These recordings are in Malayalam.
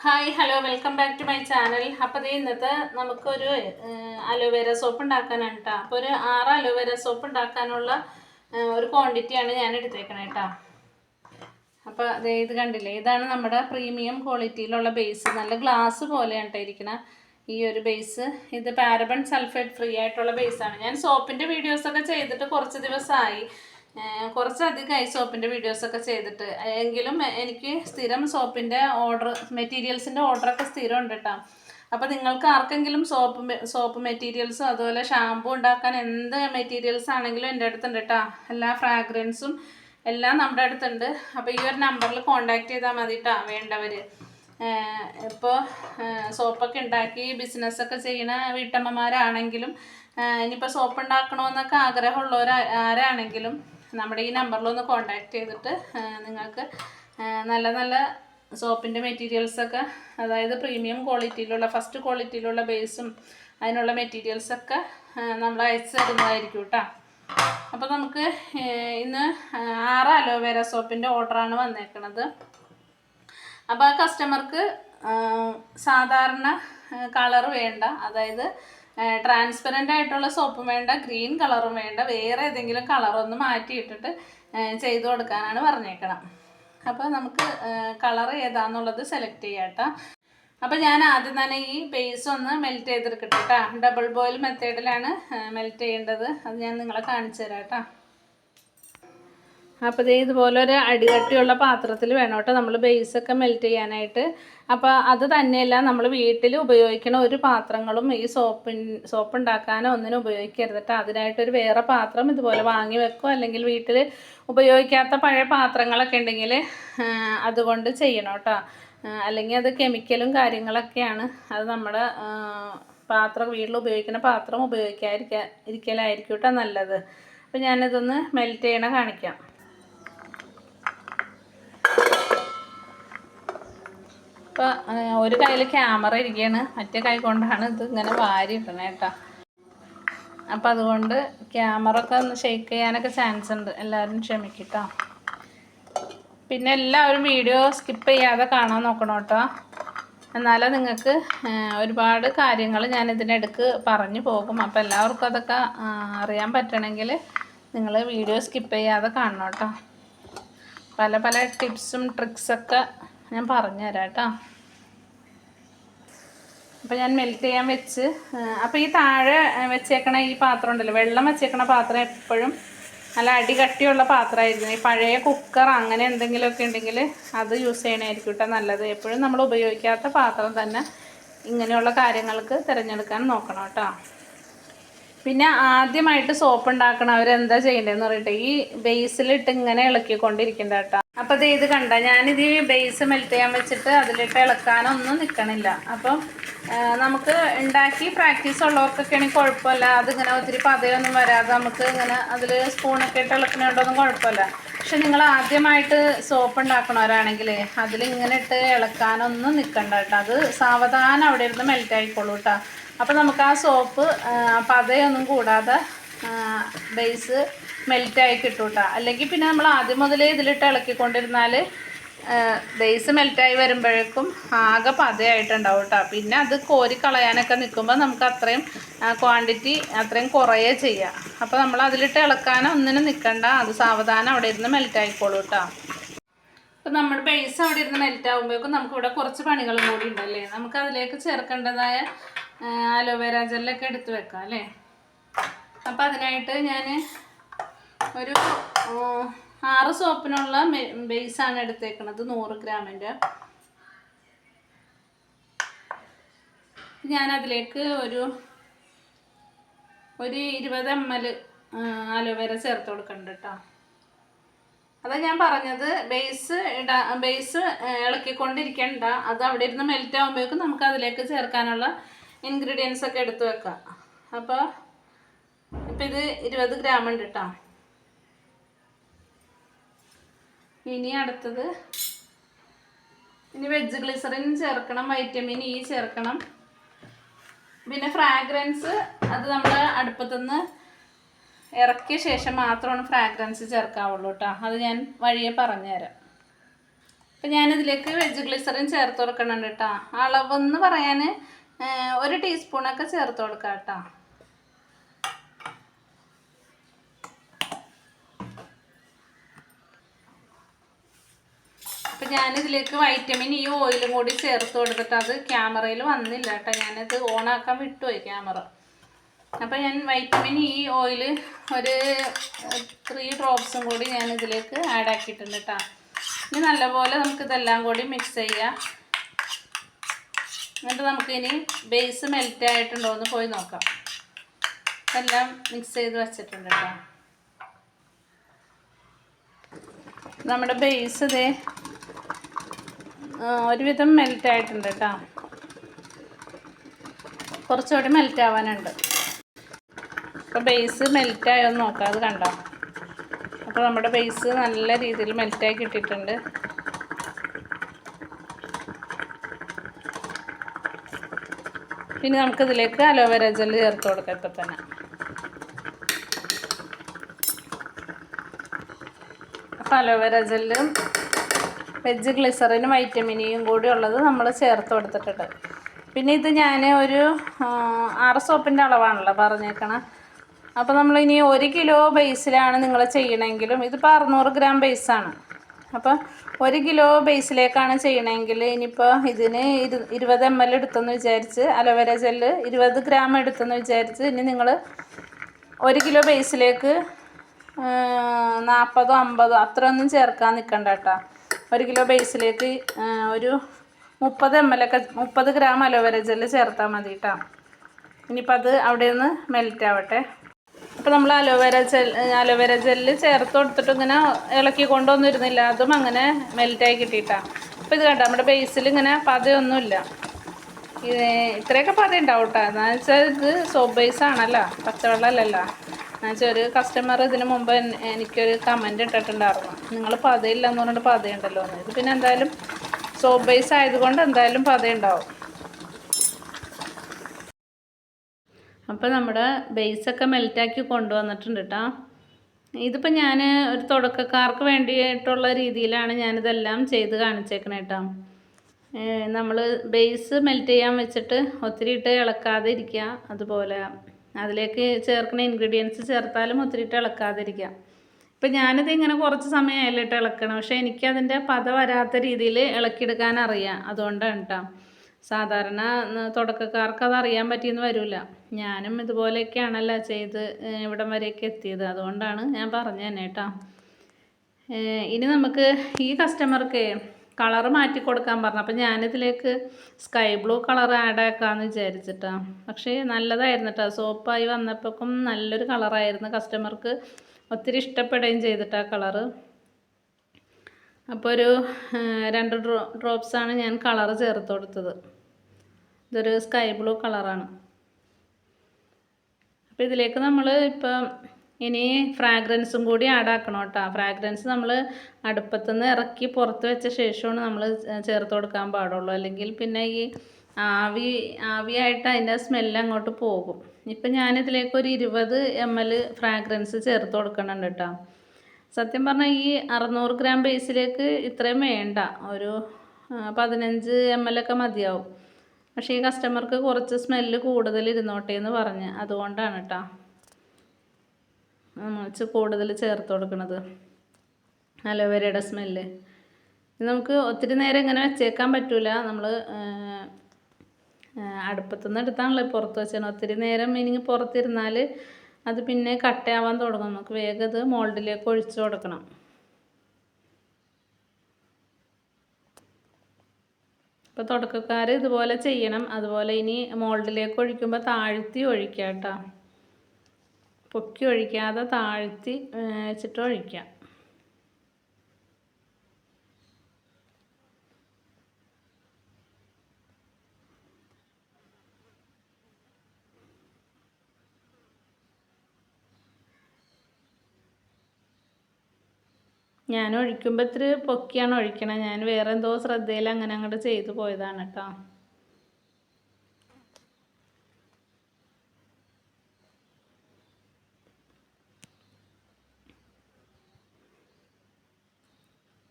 Hi hello welcome back to my channel. അപ്പോൾ ഇന്നത്തെ നമുക്കൊരു അലോവേര സോപ്പ് ഉണ്ടാക്കാനാണ് കേട്ടോ അപ്പോൾ ഒരു ആറ് അലോവേര സോപ്പ് ഉണ്ടാക്കാനുള്ള ഒരു ക്വാണ്ടിറ്റിയാണ് ഞാൻ എടുത്തേക്കണേ കേട്ടോ അപ്പോൾ ദേ ഇത് കണ്ടില്ലേ? ഇതാണ് നമ്മുടെ പ്രീമിയം ക്വാളിറ്റിയിലുള്ള ബേസ് നല്ല ഗ്ലാസ് പോലെയാണ് കേട്ടോ ഈ ഒരു ബേസ് ഇത് പാരബൺ സൾഫേറ്റ് ഫ്രീ ആയിട്ടുള്ള ബേസാണ് ഞാൻ സോപ്പിന്റെ വീഡിയോസൊക്കെ ചെയ്തിട്ട് കുറച്ച് ദിവസമായി കുറച്ചധികമായി സോപ്പിന്റെ വീഡിയോസൊക്കെ ചെയ്തിട്ട്. എങ്കിലും എനിക്ക് സ്ഥിരം സോപ്പിന്റെ ഓർഡർ മെറ്റീരിയൽസിന്റെ ഓർഡറൊക്കെ സ്ഥിരം ഉണ്ട് കേട്ടോ അപ്പോൾ നിങ്ങൾക്ക് ആർക്കെങ്കിലും സോപ്പ് സോപ്പ് മെറ്റീരിയൽസും അതുപോലെ ഷാമ്പു ഉണ്ടാക്കാൻ എന്ത് മെറ്റീരിയൽസ് ആണെങ്കിലും എന്റെ അടുത്തുണ്ട് കേട്ടോ എല്ലാ ഫ്രാഗ്രൻസും എല്ലാം നമ്മുടെ അടുത്തുണ്ട്. അപ്പോൾ ഈ ഒരു നമ്പറിൽ കോണ്ടാക്ട് ചെയ്താൽ മതി കേട്ടോ വേണ്ടവർ ഇപ്പോൾ സോപ്പൊക്കെ ഉണ്ടാക്കി ബിസിനസ്സൊക്കെ ചെയ്യുന്ന വീട്ടമ്മമാരാണെങ്കിലും ഇനിയിപ്പോൾ സോപ്പ് ഉണ്ടാക്കണമെന്നൊക്കെ ആഗ്രഹമുള്ളവർ ആരാണെങ്കിലും നമ്മുടെ ഈ നമ്പറിലൊന്ന് കോണ്ടാക്ട് ചെയ്തിട്ട് നിങ്ങൾക്ക് നല്ല നല്ല സോപ്പിന്റെ മെറ്റീരിയൽസൊക്കെ അതായത് പ്രീമിയം ക്വാളിറ്റിയിലുള്ള ഫസ്റ്റ് ക്വാളിറ്റിയിലുള്ള ബേസും അതിനുള്ള മെറ്റീരിയൽസൊക്കെ നമ്മൾ അയച്ചു തരുന്നതായിരിക്കും കേട്ടോ അപ്പോൾ നമുക്ക് ഇന്ന് ആറ് അലോവേര സോപ്പിന്റെ ഓർഡറാണ് വന്നേക്കുന്നത് അപ്പോൾ ആ കസ്റ്റമർക്ക് സാധാരണ കളർ വേണ്ട. അതായത് ട്രാൻസ്പെറന്റ് ആയിട്ടുള്ള സോപ്പും വേണ്ട ഗ്രീൻ കളറും വേണ്ട വേറെ ഏതെങ്കിലും കളറൊന്ന് മാറ്റിയിട്ടിട്ട് ചെയ്തു കൊടുക്കാനാണ് പറഞ്ഞേക്കണം അപ്പോൾ നമുക്ക് കളർ ഏതാന്നുള്ളത് സെലക്ട് ചെയ്യാട്ടോ അപ്പോൾ ഞാൻ ആദ്യം തന്നെ ഈ ബേസ് ഒന്ന് മെൽറ്റ് ചെയ്തെടുക്കട്ടെ കേട്ടോ. ഡബിൾ ബോയിൽ മെത്തേഡിലാണ് മെൽറ്റ് ചെയ്യേണ്ടത്. അത് ഞാൻ നിങ്ങളെ കാണിച്ചു തരാം കേട്ടോ. അപ്പോൾ ഇതേ ഇതുപോലെ ഒരു അടികട്ടിയുള്ള പാത്രത്തിൽ വേണം കേട്ടോ നമ്മൾ ബേസൊക്കെ മെൽറ്റ് ചെയ്യാനായിട്ട്. അപ്പോൾ അത് തന്നെയല്ല നമ്മൾ വീട്ടിൽ ഉപയോഗിക്കുന്ന ഒരു പാത്രങ്ങളും ഈ സോപ്പിൻ സോപ്പ് ഉണ്ടാക്കാനോ ഒന്നിനും ഉപയോഗിക്കരുത് കേട്ടോ അതിനായിട്ടൊരു വേറെ പാത്രം ഇതുപോലെ വാങ്ങി വെക്കുക അല്ലെങ്കിൽ വീട്ടിൽ ഉപയോഗിക്കാത്ത പഴയ പാത്രങ്ങളൊക്കെ ഉണ്ടെങ്കിൽ അതുകൊണ്ട് ചെയ്യണം കേട്ടോ അല്ലെങ്കിൽ അത് കെമിക്കലും കാര്യങ്ങളൊക്കെയാണ്. അത് നമ്മുടെ പാത്രം വീട്ടിൽ ഉപയോഗിക്കുന്ന പാത്രം ഉപയോഗിക്കാതിരിക്കാൻ ഇരിക്കലായിരിക്കും കേട്ടോ നല്ലത്. അപ്പോൾ ഞാനിതൊന്ന് മെൽറ്റ് ചെയ്യണ കാണിക്കാം. ഇപ്പോൾ ഒരു കയ്യിൽ ക്യാമറ ഇരിക്കുകയാണ് മറ്റേ കൈ കൊണ്ടാണ് ഇത് ഇങ്ങനെ വാരി ഇടണേ കേട്ടോ അപ്പം അതുകൊണ്ട് ക്യാമറ ഒക്കെ ഒന്ന് ഷെയ്ക്ക് ചെയ്യാനൊക്കെ ചാൻസ് ഉണ്ട്. എല്ലാവരും ക്ഷമിക്കട്ടോ. പിന്നെ എല്ലാവരും വീഡിയോ സ്കിപ്പ് ചെയ്യാതെ കാണാൻ നോക്കണം കേട്ടോ എന്നാലേ നിങ്ങൾക്ക് ഒരുപാട് കാര്യങ്ങൾ ഞാൻ ഇതിനിടക്ക് പറഞ്ഞു പോകും. അപ്പോൾ എല്ലാവർക്കും അതൊക്കെ അറിയാൻ പറ്റണമെങ്കിൽ നിങ്ങൾ വീഡിയോ സ്കിപ്പ് ചെയ്യാതെ കാണണം കേട്ടോ പല പല ടിപ്സും ട്രിക്സൊക്കെ ഞാൻ പറഞ്ഞു തരാം കേട്ടോ അപ്പോൾ ഞാൻ മെൽറ്റ് ചെയ്യാൻ വെച്ച് അപ്പോൾ ഈ താഴെ വെച്ചേക്കണ ഈ പാത്രം ഉണ്ടല്ലോ വെള്ളം വെച്ചേക്കണ പാത്രം എപ്പോഴും നല്ല അടി കട്ടിയുള്ള പാത്രമായിരുന്നു ഈ പഴയ കുക്കർ അങ്ങനെ എന്തെങ്കിലുമൊക്കെ ഉണ്ടെങ്കിൽ അത് യൂസ് ചെയ്യണമായിരിക്കും കേട്ടോ നല്ലത്. എപ്പോഴും നമ്മൾ ഉപയോഗിക്കാത്ത പാത്രം തന്നെ ഇങ്ങനെയുള്ള കാര്യങ്ങൾക്ക് തിരഞ്ഞെടുക്കാൻ നോക്കണം കേട്ടോ പിന്നെ ആദ്യമായിട്ട് സോപ്പ് ഉണ്ടാക്കണം എന്താ ചെയ്യേണ്ടതെന്ന് പറയട്ടെ? ഈ ബേസിലിട്ട് ഇങ്ങനെ ഇളക്കിക്കൊണ്ടിരിക്കണ്ട കേട്ടോ. അപ്പോൾ ഇത് ഇത് കണ്ട? ഞാനിത് ബേസ് മെൽറ്റ് ചെയ്യാൻ വെച്ചിട്ട് അതിലിട്ട് ഇളക്കാനൊന്നും നിൽക്കണില്ല അപ്പം നമുക്ക് ഉണ്ടാക്കി പ്രാക്ടീസ് ഉള്ളവർക്കൊക്കെ ആണെങ്കിൽ കുഴപ്പമില്ല. അതിങ്ങനെ ഒത്തിരി പതയൊന്നും വരാതെ നമുക്ക് ഇങ്ങനെ അതിൽ സ്പൂണൊക്കെ ഇട്ട് ഇളക്കണോണ്ടൊന്നും കുഴപ്പമില്ല. പക്ഷെ നിങ്ങൾ ആദ്യമായിട്ട് സോപ്പ് ഉണ്ടാക്കണവരാണെങ്കിൽ അതിലിങ്ങനെ ഇട്ട് ഇളക്കാനൊന്നും നിൽക്കണ്ട കേട്ടോ. അത് സാവധാനം അവിടെ ഇരുന്ന് മെൽറ്റ് ആയിക്കോളൂ കേട്ടോ. അപ്പോൾ നമുക്ക് ആ സോപ്പ് പതയൊന്നും കൂടാതെ ബേസ് മെൽറ്റായി കിട്ടും അല്ലെങ്കിൽ പിന്നെ നമ്മൾ ആദ്യം മുതലേ ഇതിലിട്ട് ഇളക്കിക്കൊണ്ടിരുന്നാൽ ബേസ് മെൽറ്റായി വരുമ്പോഴേക്കും ആകെ പതയായിട്ടുണ്ടാവും കേട്ടോ പിന്നെ അത് കോരി കളയാനൊക്കെ നിൽക്കുമ്പോൾ നമുക്ക് അത്രയും ക്വാണ്ടിറ്റി അത്രയും കുറയേ ചെയ്യാം. അപ്പോൾ നമ്മൾ അതിലിട്ട് ഇളക്കാനോ ഒന്നിനും നിൽക്കണ്ട. അത് സാവധാനം അവിടെ ഇരുന്ന് മെൽറ്റായിക്കോളൂ കേട്ടോ ഇപ്പം നമ്മുടെ ബേസ് അവിടെ ഇരുന്ന് മെൽറ്റ് നമുക്കിവിടെ കുറച്ച് പണികളും കൂടി ഉണ്ടല്ലേ? നമുക്ക് അതിലേക്ക് ചേർക്കേണ്ടതായ അലോവേര ജെല്ലൊക്കെ എടുത്ത് വെക്കാം അല്ലേ? അപ്പം അതിനായിട്ട് ഞാൻ ഒരു ആറ് സോപ്പിനുള്ള ബേസാണ് എടുത്തേക്കണത് നൂറ് ഗ്രാമിന്റെ ഞാൻ അതിലേക്ക് ഒരു ഒരു ഇരുപത് എം എൽ അലോവേര ചേർത്ത് കൊടുക്കുന്നുണ്ട് കേട്ടോ അതാ ഞാൻ പറഞ്ഞത് ബേസ് ഇടാ ബേസ് ഇളക്കിക്കൊണ്ടിരിക്കണ്ട അത് അവിടെ ഇരുന്ന് മെൽറ്റ് ആകുമ്പോഴേക്കും നമുക്ക് അതിലേക്ക് ചേർക്കാനുള്ള ഇൻഗ്രീഡിയൻസ് ഒക്കെ എടുത്ത് വെക്കാം. അപ്പോൾ ഇപ്പം ഇത് ഇരുപത് ഗ്രാം ഉണ്ട് കേട്ടോ ഇനി അടുത്തത് ഇനി വെജ് ഗ്ലിസറിൻ ചേർക്കണം വൈറ്റമിൻ ഇ ചേർക്കണം. പിന്നെ ഫ്രാഗ്രൻസ് അത് നമ്മൾ അടുപ്പത്തുനിന്ന് ഇറക്കിയ ശേഷം മാത്രമാണ് ഫ്രാഗ്രൻസ് ചേർക്കാവുള്ളൂ കേട്ടോ അത് ഞാൻ വഴിയെ പറഞ്ഞുതരാം. അപ്പം ഞാനിതിലേക്ക് വെജ് ഗ്ലിസറിൻ ചേർത്ത് കൊടുക്കണുണ്ട് കേട്ടോ അളവെന്ന് പറയാൻ ഒരു ടീസ്പൂണൊക്കെ ചേർത്ത് കൊടുക്കാം കേട്ടോ. അപ്പം ഞാനിതിലേക്ക് വൈറ്റമിൻ ഈ ഓയിലും കൂടി ചേർത്ത് കൊടുത്തിട്ട് അത് ക്യാമറയിൽ വന്നില്ല കേട്ടോ. ഞാനത് ഓണാക്കാൻ വിട്ടുപോയി ക്യാമറ അപ്പം ഞാൻ വൈറ്റമിൻ ഈ ഓയിൽ ഒരു ത്രീ ഡ്രോപ്സും കൂടി ഞാൻ ഇതിലേക്ക് ആഡ് ആക്കിയിട്ടുണ്ട് കേട്ടോ. ഇനി നല്ലപോലെ നമുക്കിതെല്ലാം കൂടി മിക്സ് ചെയ്യാം. എന്നിട്ട് നമുക്കിനി ബേസ് മെൽറ്റ് ആയിട്ടുണ്ടോ എന്ന് പോയി നോക്കാം. എല്ലാം മിക്സ് ചെയ്ത് വെച്ചിട്ടുണ്ട് കേട്ടോ. നമ്മുടെ ബേസ് ഇതേ ഒരുവിധം മെൽറ്റ് ആയിട്ടുണ്ട് കേട്ടോ. കുറച്ചുകൂടി മെൽറ്റ് ആവാനുണ്ട്. അപ്പോൾ ബേസ് മെൽറ്റായോ എന്ന് നോക്കാം അത് കണ്ടോ? അപ്പോൾ നമ്മുടെ ബേസ് നല്ല രീതിയിൽ മെൽറ്റായി കിട്ടിയിട്ടുണ്ട്. പിന്നെ നമുക്കിതിലേക്ക് അലോവേര ജെൽ ചേർത്ത് കൊടുക്കാം ഇപ്പം തന്നെ. അപ്പം അലോവേര ജെല്ലും വെജ് ഗ്ലിസറിനും വൈറ്റമിനിയും കൂടി ഉള്ളത് നമ്മൾ ചേർത്ത് കൊടുത്തിട്ടുണ്ട്. പിന്നെ ഇത് ഞാൻ ഒരു ആറ് സോപ്പിന്റെ അളവാണല്ലോ പറഞ്ഞേക്കണം. അപ്പോൾ നമ്മളിനി ഒരു കിലോ ബേസിലാണ് നിങ്ങൾ ചെയ്യണമെങ്കിലും ഇതിപ്പോൾ അറുന്നൂറ് ഗ്രാം ബേസാണ് അപ്പോൾ ഒരു കിലോ ബേസിലേക്കാണ് ചെയ്യണമെങ്കിൽ ഇനിയിപ്പോൾ ഇതിന് ഇരു ഇരുപത് എം എൽ എടുത്തെന്ന് വിചാരിച്ച് അലോവേര ജെല്ല് ഇരുപത് ഗ്രാം എടുത്തെന്ന് വിചാരിച്ച് ഇനി നിങ്ങൾ ഒരു കിലോ ബേസിലേക്ക് നാൽപ്പതോ അമ്പതോ അത്രയൊന്നും ചേർക്കാൻ നിൽക്കണ്ട കേട്ടോ ഒരു കിലോ ബേസിലേക്ക് ഒരു മുപ്പത് എം എൽ ഒക്കെ മുപ്പത് ഗ്രാം അലോവേര ജെല്ല് ചേർത്താൽ മതി കേട്ടോ ഇനിയിപ്പോൾ അത് അവിടെ നിന്ന് മെൽറ്റ് ആവട്ടെ. അപ്പോൾ നമ്മൾ അലോവേര ജെൽ അലോവേര ജെല്ല് ചേർത്ത് കൊടുത്തിട്ട് ഇങ്ങനെ ഇളക്കി കൊണ്ടുവന്നിരുന്നില്ല. അതും അങ്ങനെ മെൽറ്റായി കിട്ടിയിട്ടാണ് അപ്പോൾ ഇത് കണ്ടോ? നമ്മുടെ ബേസിൽ ഇങ്ങനെ പതയൊന്നുമില്ല. ഇത് ഇത്രയൊക്കെ പത ഉണ്ടാവും കേട്ടോ എന്താണെന്ന് വെച്ചാൽ ഇത് സോപ്പ് ബേസ് ആണല്ലോ. പച്ചവെള്ളമല്ലല്ലോ. എന്നുവെച്ചാൽ ഒരു കസ്റ്റമർ ഇതിന് മുമ്പ് എനിക്കൊരു കമന്റ് ഇട്ടിട്ടുണ്ടായിരുന്നു. നിങ്ങൾ പതയില്ലെന്ന് പറഞ്ഞിട്ട് പതയുണ്ടല്ലോ എന്ന് ഇത് പിന്നെ എന്തായാലും സോപ്പ് ബേസ് ആയതുകൊണ്ട് എന്തായാലും പതയുണ്ടാവും. അപ്പോൾ നമ്മുടെ ബേസൊക്കെ മെൽറ്റാക്കി കൊണ്ടുവന്നിട്ടുണ്ട് കേട്ടോ ഇതിപ്പോൾ ഞാൻ ഒരു തുടക്കക്കാർക്ക് വേണ്ടിയിട്ടുള്ള രീതിയിലാണ് ഞാനിതെല്ലാം ചെയ്ത് കാണിച്ചേക്കണേ കേട്ടോ നമ്മൾ ബേസ് മെൽറ്റ് ചെയ്യാൻ വെച്ചിട്ട് ഒത്തിരി ഇട്ട് ഇളക്കാതെ ഇരിക്കുക അതുപോലെ അതിലേക്ക് ചേർക്കുന്ന ഇൻഗ്രീഡിയൻസ് ചേർത്താലും ഒത്തിരി ഇട്ട് ഇളക്കാതെ ഇരിക്കുക ഇപ്പം ഞാനിത് ഇങ്ങനെ കുറച്ച് സമയമായില്ല ഇട്ട് ഇളക്കണം. പക്ഷേ എനിക്കതിന്റെ പത വരാത്ത രീതിയിൽ ഇളക്കിയെടുക്കാൻ അറിയാം. അതുകൊണ്ടാണ് കേട്ടോ സാധാരണ തുടക്കക്കാർക്ക് അത് അറിയാൻ പറ്റിയെന്ന് വരില്ല ഞാനും ഇതുപോലെയൊക്കെയാണല്ലോ ചെയ്ത് ഇവിടം വരെയൊക്കെ എത്തിയത്. അതുകൊണ്ടാണ് ഞാൻ പറഞ്ഞു തന്നെ കേട്ടോ. ഇനി നമുക്ക് ഈ കസ്റ്റമർക്ക് കളർ മാറ്റി കൊടുക്കാൻ പറഞ്ഞു. അപ്പം ഞാനിതിലേക്ക് സ്കൈ ബ്ലൂ കളർ ആഡ് ആക്കാമെന്ന് വിചാരിച്ചിട്ടാണ് പക്ഷേ നല്ലതായിരുന്നു കേട്ടോ. സോപ്പായി വന്നപ്പോഴേക്കും നല്ലൊരു കളറായിരുന്നു. കസ്റ്റമർക്ക് ഒത്തിരി ഇഷ്ടപ്പെടുകയും ചെയ്തിട്ടാ കളറ്. അപ്പോൾ ഒരു രണ്ട് ഡ്രോ ഡ്രോപ്സാണ് ഞാൻ കളർ ചേർത്ത് കൊടുത്തത്. ഇതൊരു സ്കൈ ബ്ലൂ കളറാണ് അപ്പോൾ ഇതിലേക്ക് നമ്മൾ ഇപ്പം ഇനി ഫ്രാഗ്രൻസും കൂടി ആഡ് ആക്കണം കേട്ടോ. ഫ്രാഗ്രൻസ് നമ്മൾ അടുപ്പത്തുനിന്ന് ഇറക്കി പുറത്ത് വെച്ച ശേഷമാണ് നമ്മൾ ചേർത്ത് കൊടുക്കാൻ പാടുള്ളൂ. അല്ലെങ്കിൽ പിന്നെ ഈ ആവി ആവിയായിട്ട് അതിന്റെ സ്മെല്ല് അങ്ങോട്ട് പോകും. ഇപ്പം ഞാനിതിലേക്ക് ഒരു ഇരുപത് എം എൽ ഫ്രാഗ്രൻസ് ചേർത്ത് കൊടുക്കണുണ്ട് കേട്ടോ. സത്യം പറഞ്ഞാൽ ഈ അറുന്നൂറ് ഗ്രാം ബേസിലേക്ക് ഇത്രയും വേണ്ട. ഒരു പതിനഞ്ച് എം എൽ ഒക്കെ മതിയാവും. പക്ഷേ ഈ കസ്റ്റമർക്ക് കുറച്ച് സ്മെല്ല് കൂടുതൽ ഇരുന്നോട്ടെ എന്ന് പറഞ്ഞ്. അതുകൊണ്ടാണ് കേട്ടോ നമ്മൾ കൂടുതൽ ചേർത്ത് കൊടുക്കുന്നത് അലോവേരയുടെ സ്മെല്ല്. നമുക്ക് ഒത്തിരി നേരം ഇങ്ങനെ വെച്ചേക്കാൻ പറ്റില്ല നമ്മൾ അടുപ്പത്തുനിന്ന് എടുത്താണല്ലോ പുറത്ത് വെച്ചാൽ ഒത്തിരി നേരം ഇനി പുറത്തിരുന്നാൽ അത് പിന്നെ കട്ടയാവാൻ തുടങ്ങും. നമുക്ക് വേഗം ഇത് മോൾഡിലേക്ക് ഒഴിച്ചു കൊടുക്കണം. ഇപ്പോൾ തുടക്കക്കാർ ഇതുപോലെ ചെയ്യണം. അതുപോലെ ഇനി മോൾഡിലേക്ക് ഒഴിക്കുമ്പോൾ താഴ്ത്തി ഒഴിക്കുക കേട്ടോ. പൊക്കി ഒഴിക്കാതെ താഴ്ത്തി വെച്ചിട്ട് ഒഴിക്കാം. ഞാൻ ഒഴിക്കുമ്പോൾ ഇത്തിരി പൊക്കിയാണ് ഒഴിക്കണത് ഞാൻ വേറെ എന്തോ ശ്രദ്ധയിൽ അങ്ങനെ അങ്ങോട്ട് ചെയ്തു പോയതാണ് കേട്ടോ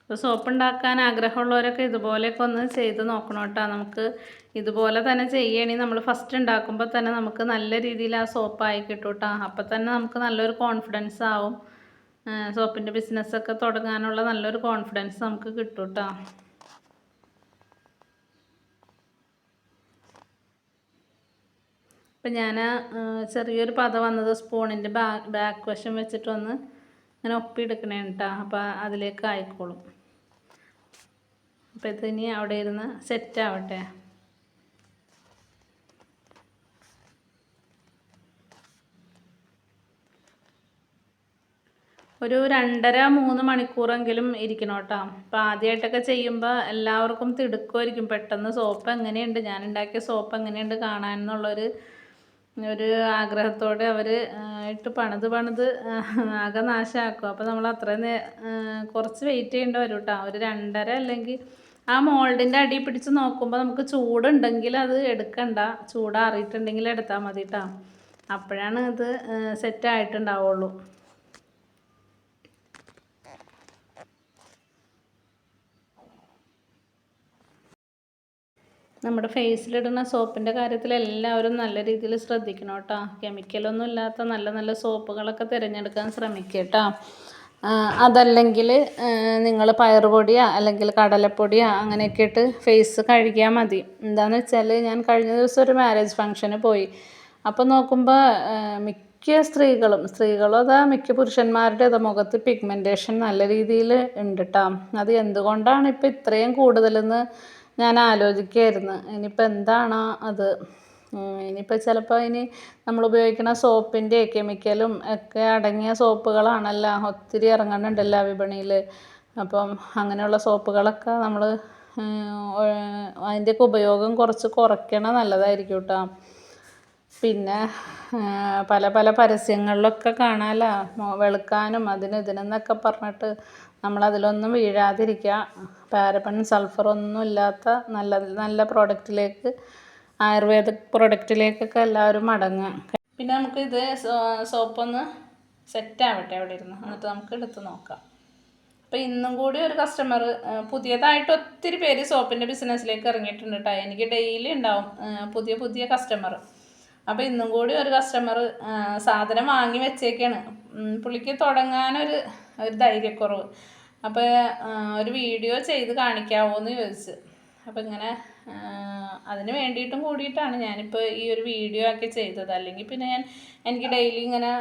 അപ്പോൾ സോപ്പ് ഉണ്ടാക്കാൻ ആഗ്രഹമുള്ളവരൊക്കെ ഇതുപോലെയൊക്കെ ഒന്ന് ചെയ്ത് നോക്കണം കേട്ടോ നമുക്ക് ഇതുപോലെ തന്നെ ചെയ്യണമെങ്കിൽ നമ്മൾ ഫസ്റ്റ് ഉണ്ടാക്കുമ്പോൾ തന്നെ നമുക്ക് നല്ല രീതിയിൽ ആ സോപ്പായി കിട്ടും കേട്ടോ അപ്പോൾ തന്നെ നമുക്ക് നല്ലൊരു കോൺഫിഡൻസ് ആവും. സോപ്പിന്റെ ബിസിനസ്സൊക്കെ തുടങ്ങാനുള്ള നല്ലൊരു കോൺഫിഡൻസ് നമുക്ക് കിട്ടും കേട്ടോ അപ്പം ഞാൻ ചെറിയൊരു പത വന്നത് സ്പൂണിന്റെ ബാ ബാക്ക് വശം വെച്ചിട്ടൊന്ന് ഇങ്ങനെ ഒപ്പിയെടുക്കണേ കേട്ടോ അപ്പോൾ അതിലേക്ക് ആയിക്കോളും. അപ്പോൾ ഇതിനി അവിടെ ഇരുന്ന് സെറ്റ് ആവട്ടെ. ഒരു രണ്ടര മൂന്ന് മണിക്കൂറെങ്കിലും ഇരിക്കണം കേട്ടോ. അപ്പോൾ ആദ്യമായിട്ടൊക്കെ ചെയ്യുമ്പോൾ എല്ലാവർക്കും തിടുക്കമായിരിക്കും. പെട്ടെന്ന് സോപ്പ് എങ്ങനെയുണ്ട്? ഞാൻ ഉണ്ടാക്കിയ സോപ്പ് എങ്ങനെയുണ്ട് കാണാൻ എന്നുള്ളൊരു ഒരു ആഗ്രഹത്തോടെ അവർ ഇട്ട് പണിത് പണിത് ആകെ നാശമാക്കും. അപ്പോൾ നമ്മൾ അത്രയും കുറച്ച് വെയിറ്റ് ചെയ്യേണ്ടി വരും കേട്ടോ. ഒരു രണ്ടര അല്ലെങ്കിൽ ആ മോൾഡിന്റെ അടി പിടിച്ച് നോക്കുമ്പോൾ നമുക്ക് ചൂടുണ്ടെങ്കിൽ അത് എടുക്കണ്ട. ചൂടാറിയിട്ടുണ്ടെങ്കിൽ എടുത്താൽ മതി കേട്ടോ. അപ്പോഴാണ് ഇത് സെറ്റ് ആയിട്ടുണ്ടാവുള്ളൂ. നമ്മുടെ ഫേസിലിടുന്ന സോപ്പിന്റെ കാര്യത്തിൽ എല്ലാവരും നല്ല രീതിയിൽ ശ്രദ്ധിക്കണം കേട്ടോ. കെമിക്കലൊന്നും ഇല്ലാത്ത നല്ല നല്ല സോപ്പുകളൊക്കെ തിരഞ്ഞെടുക്കാൻ ശ്രമിക്കുക കേട്ടോ. അതല്ലെങ്കിൽ നിങ്ങൾ പയറുപൊടിയോ അല്ലെങ്കിൽ കടലപ്പൊടിയോ അങ്ങനെയൊക്കെ ഇട്ട് ഫേസ് കഴുകിയാൽ മതി. എന്താണെന്ന് വെച്ചാൽ ഞാൻ കഴിഞ്ഞ ദിവസം ഒരു മാരേജ് ഫംഗ്ഷന് പോയി. അപ്പോൾ നോക്കുമ്പോൾ മിക്ക സ്ത്രീകളും സ്ത്രീകളും അതാ മിക്ക പുരുഷന്മാരുടെ അത് മുഖത്ത് പിഗ്മെന്റേഷൻ നല്ല രീതിയിൽ ഉണ്ട് കേട്ടോ അത് എന്തുകൊണ്ടാണ് ഇപ്പോൾ ഇത്രയും കൂടുതലെന്ന് ഞാൻ ആലോചിക്കുകയായിരുന്നു ഇനിയിപ്പോൾ എന്താണ് അത്? ഇനിയിപ്പോൾ ചിലപ്പോൾ ഇനി നമ്മൾ ഉപയോഗിക്കുന്ന സോപ്പിന്റെ കെമിക്കലും ഒക്കെ അടങ്ങിയ സോപ്പുകളാണല്ലോ. ഒത്തിരി ഇറങ്ങുന്നുണ്ടല്ലോ വിപണിയിൽ അപ്പം അങ്ങനെയുള്ള സോപ്പുകളൊക്കെ നമ്മൾ അതിന്റെയൊക്കെ ഉപയോഗം കുറച്ച് കുറയ്ക്കണ നല്ലതായിരിക്കും കേട്ടോ പിന്നെ പല പല പരസ്യങ്ങളിലൊക്കെ കാണാമല്ലോ വെളുക്കാനും അതിന് ഇതിനെന്നൊക്കെ പറഞ്ഞിട്ട് നമ്മളതിലൊന്നും വീഴാതിരിക്കുക. പാരബൺ സൾഫറൊന്നും ഇല്ലാത്ത നല്ല നല്ല പ്രോഡക്റ്റിലേക്ക് ആയുർവേദ പ്രോഡക്റ്റിലേക്കൊക്കെ എല്ലാവരും മടങ്ങുക. പിന്നെ നമുക്ക് ഇത് സോപ്പൊന്ന് സെറ്റ് ആവട്ടെ അവിടെ ഇരുന്ന്. എന്നിട്ട് നമുക്ക് എടുത്ത് നോക്കാം. അപ്പോൾ ഇന്നും കൂടി ഒരു കസ്റ്റമർ പുതിയതായിട്ട് ഒത്തിരി പേര് സോപ്പിന്റെ ബിസിനസ്സിലേക്ക് ഇറങ്ങിയിട്ടുണ്ട് കേട്ടോ എനിക്ക് ഡെയിലി ഉണ്ടാവും പുതിയ പുതിയ കസ്റ്റമർ അപ്പോൾ ഇന്നും കൂടി ഒരു കസ്റ്റമർ സാധനം വാങ്ങി വെച്ചേക്കാണ്. പുള്ളിക്ക് തുടങ്ങാനൊരു ഒരു ധൈര്യക്കുറവ്. അപ്പോൾ ഒരു വീഡിയോ ചെയ്ത് കാണിക്കാവോ എന്ന് ചോദിച്ചു. അപ്പോൾ ഇങ്ങനെ അതിന് വേണ്ടിയിട്ടും കൂടിയിട്ടാണ് ഞാനിപ്പോൾ ഈ ഒരു വീഡിയോ ആക്കി ചെയ്തത്. അല്ലെങ്കിൽ പിന്നെ ഞാൻ എനിക്ക് ഡെയിലി ഇങ്ങനെ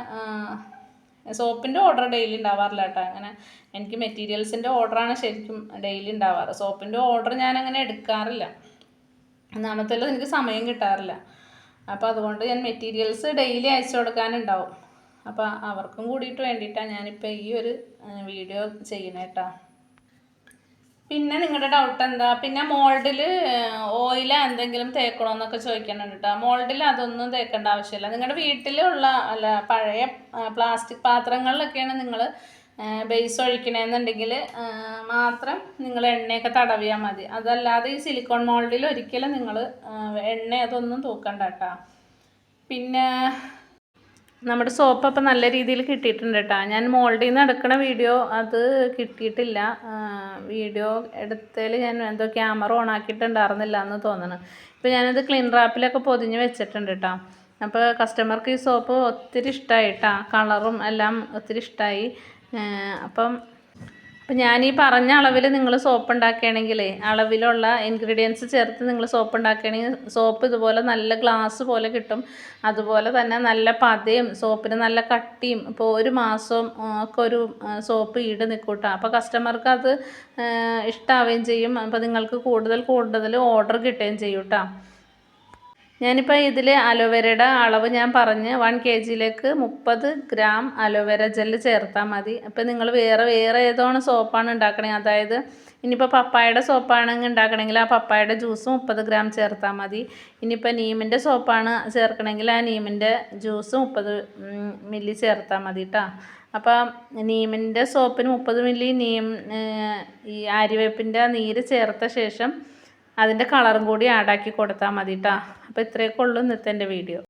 സോപ്പിന്റെ ഓർഡർ ഡെയിലി ഉണ്ടാവാറില്ല കേട്ടോ. അങ്ങനെ എനിക്ക് മെറ്റീരിയൽസിന്റെ ഓർഡറാണ് ശരിക്കും ഡെയിലി ഉണ്ടാവാറ്. സോപ്പിന്റെ ഓർഡർ ഞാൻ അങ്ങനെ എടുക്കാറില്ല. ഒന്നാമത്തേലും എനിക്ക് സമയം കിട്ടാറില്ല. അപ്പോൾ അതുകൊണ്ട് ഞാൻ മെറ്റീരിയൽസ് ഡെയിലി അയച്ചു കൊടുക്കാനുണ്ടാവും. അപ്പോൾ അവർക്കും കൂടിയിട്ട് വേണ്ടിയിട്ടാണ് ഞാനിപ്പോൾ ഈ ഒരു വീഡിയോ ചെയ്യുന്നത് കേട്ടോ പിന്നെ നിങ്ങളുടെ ഡൗട്ട് എന്താ? പിന്നെ മോൾഡിൽ ഓയിൽ എന്തെങ്കിലും തേക്കണമെന്നൊക്കെ ചോദിക്കുന്നുണ്ട് കേട്ടോ മോൾഡിൽ അതൊന്നും തേക്കേണ്ട ആവശ്യമില്ല. നിങ്ങളുടെ വീട്ടിലുള്ള അല്ല പഴയ പ്ലാസ്റ്റിക് പാത്രങ്ങളിലൊക്കെയാണ് നിങ്ങൾ ബേസ് ഒഴിക്കണമെന്നുണ്ടെങ്കിൽ മാത്രം നിങ്ങൾ എണ്ണയൊക്കെ തടവിയാൽ മതി. അതല്ലാതെ ഈ സിലിക്കോൺ മോൾഡിൽ ഒരിക്കലും നിങ്ങൾ എണ്ണ അതൊന്നും തൂക്കണ്ട കേട്ടോ പിന്നെ നമ്മുടെ സോപ്പ് അപ്പം നല്ല രീതിയിൽ കിട്ടിയിട്ടുണ്ട് കേട്ടോ ഞാൻ മോൾഡിൽ നിന്ന് എടുക്കുന്ന വീഡിയോ അത് കിട്ടിയിട്ടില്ല. വീഡിയോ എടുത്തതിൽ ഞാൻ എന്തോ ക്യാമറ ഓൺ ആക്കിയിട്ടുണ്ടായിരുന്നില്ല എന്ന് തോന്നുന്നു ഇപ്പോൾ ഞാനത് ക്ലീൻ റാപ്പിലൊക്കെ പൊതിഞ്ഞ് വെച്ചിട്ടുണ്ട് കേട്ടോ അപ്പോൾ കസ്റ്റമർക്ക് ഈ സോപ്പ് ഒത്തിരി ഇഷ്ടമായി കേട്ടോ കളറും എല്ലാം ഒത്തിരി ഇഷ്ടമായി. അപ്പം അപ്പം ഞാൻ ഈ പറഞ്ഞ അളവിൽ നിങ്ങൾ സോപ്പ് ഉണ്ടാക്കുകയാണെങ്കിൽ അളവിലുള്ള ഇൻഗ്രീഡിയൻസ് ചേർത്ത് നിങ്ങൾ സോപ്പ് ഉണ്ടാക്കുകയാണെങ്കിൽ സോപ്പ് ഇതുപോലെ നല്ല ഗ്ലാസ് പോലെ കിട്ടും. അതുപോലെ തന്നെ നല്ല പതയും സോപ്പിന് നല്ല കട്ടിയും ഇപ്പോൾ ഒരു മാസം ഒക്കെ ഒരു സോപ്പ് ഈട് നിൽക്കൂട്ടാ അപ്പോൾ കസ്റ്റമർക്ക് അത് ഇഷ്ടമാവുകയും ചെയ്യും. അപ്പോൾ നിങ്ങൾക്ക് കൂടുതൽ കൂടുതൽ ഓർഡർ കിട്ടുകയും ചെയ്യും കേട്ടോ ഞാനിപ്പോൾ ഇതിൽ അലോവേരയുടെ അളവ് ഞാൻ പറഞ്ഞ് വൺ കെ ജിയിലേക്ക് മുപ്പത് ഗ്രാം അലോവേര ജെല്ല് ചേർത്താൽ മതി. അപ്പോൾ നിങ്ങൾ വേറെ വേറെ ഏതോണ് സോപ്പാണ് ഉണ്ടാക്കണേ? അതായത് ഇനിയിപ്പോൾ പപ്പായയുടെ സോപ്പാണെങ്കിൽ ഉണ്ടാക്കണമെങ്കിൽ ആ പപ്പായയുടെ ജ്യൂസ് മുപ്പത് ഗ്രാം ചേർത്താൽ മതി. ഇനിയിപ്പോൾ നീമിന്റെ സോപ്പാണ് ചേർക്കണമെങ്കിൽ ആ നീമിന്റെ ജ്യൂസ് മുപ്പത് മില്ലി ചേർത്താൽ മതി കേട്ടോ അപ്പോൾ നീമിന്റെ സോപ്പിന് മുപ്പത് മില്ലി നീം ഈ ആര്യവേപ്പിന്റെ നീര് ചേർത്ത ശേഷം അതിന്റെ കളറും കൂടി ആഡാക്കി കൊടുത്താൽ മതി കേട്ടോ അപ്പോൾ ഇത്രയൊക്കെ ഉള്ളൂ ഇന്നത്തെ എന്റെ വീഡിയോ